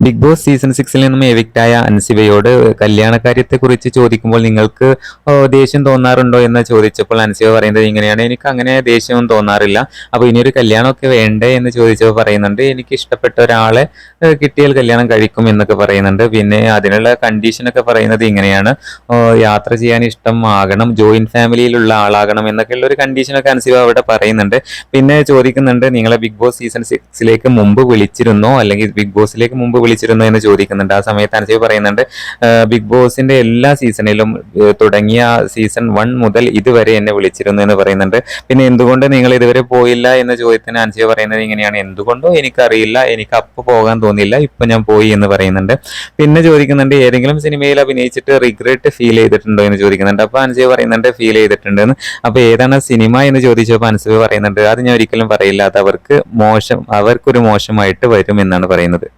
Big boss season സിക്സിൽ നിന്നും എവിക്റ്റായ അൻസിബയോട് കല്യാണക്കാര്യത്തെക്കുറിച്ച് ചോദിക്കുമ്പോൾ നിങ്ങൾക്ക് ദേഷ്യം തോന്നാറുണ്ടോ എന്ന് ചോദിച്ചപ്പോൾ അൻസിബ പറയുന്നത് ഇങ്ങനെയാണ്. എനിക്ക് അങ്ങനെ ദേഷ്യമൊന്നും തോന്നാറില്ല. അപ്പോൾ ഇനിയൊരു കല്യാണമൊക്കെ വേണ്ടേ എന്ന് ചോദിച്ചപ്പോൾ പറയുന്നുണ്ട്. എനിക്ക് ഇഷ്ടപ്പെട്ട ഒരാളെ കിട്ടിയാൽ കല്യാണം കഴിക്കും എന്നൊക്കെ പറയുന്നുണ്ട്. പിന്നെ അതിനുള്ള കണ്ടീഷനൊക്കെ പറയുന്നത് ഇങ്ങനെയാണ്. യാത്ര ചെയ്യാൻ ഇഷ്ടം ഇഷ്ടമാകണം ജോയിന്റ് ഫാമിലിയിലുള്ള ആളാകണം എന്നൊക്കെയുള്ള ഒരു കണ്ടീഷനൊക്കെ അൻസിബ അവിടെ പറയുന്നുണ്ട്. പിന്നെ ചോദിക്കുന്നുണ്ട് നിങ്ങളെ ബിഗ് ബോസ് സീസൺ സിക്സിലേക്ക് മുമ്പ് വിളിച്ചിരുന്നോ? അല്ലെങ്കിൽ ബിഗ് ബോസിലേക്ക് മുമ്പ് വിളിച്ചിരുന്നോ എന്ന് ചോദിക്കുന്നുണ്ട്. ആ സമയത്ത് അനുസരിച്ച് പറയുന്നുണ്ട് ബിഗ് ബോസിന്റെ എല്ലാ സീസണിലും തുടങ്ങിയ സീസൺ വൺ മുതൽ ഇതുവരെ എന്നെ വിളിച്ചിരുന്നു എന്ന് പറയുന്നുണ്ട്. പിന്നെ എന്തുകൊണ്ട് നിങ്ങൾ ഇതുവരെ പോയില്ല എന്ന ചോദ്യത്തിന് അനുസരിച്ച് പറയുന്നത് ഇങ്ങനെയാണ്. എന്തുകൊണ്ടോ എനിക്കറിയില്ല എനിക്ക് അപ്പോൾ പോകാൻ തോന്നിയില്ല ഇപ്പൊ ഞാൻ പോയി എന്ന് പറയുന്നുണ്ട്. പിന്നെ ചോദിക്കുന്നുണ്ട് ഏതെങ്കിലും സിനിമയിൽ അഭിനയിച്ചിട്ട് റിഗ്രറ്റ് ഫീൽ ചെയ്തിട്ടുണ്ടോ എന്ന് ചോദിക്കുന്നുണ്ട്. അപ്പൊ അനുസരിച്ച് പറയുന്നുണ്ട് ഫീൽ ചെയ്തിട്ടുണ്ട് എന്ന് അപ്പൊ ഏതാണ് സിനിമ എന്ന് ചോദിച്ചപ്പോൾ അനുസരിച്ച് പറയുന്നുണ്ട് അത് ഞാൻ ഒരിക്കലും പറയില്ല അത് അവർക്ക് മോശം അവർക്കൊരു മോശമായിട്ട് വരും എന്നാണ് പറയുന്നത്.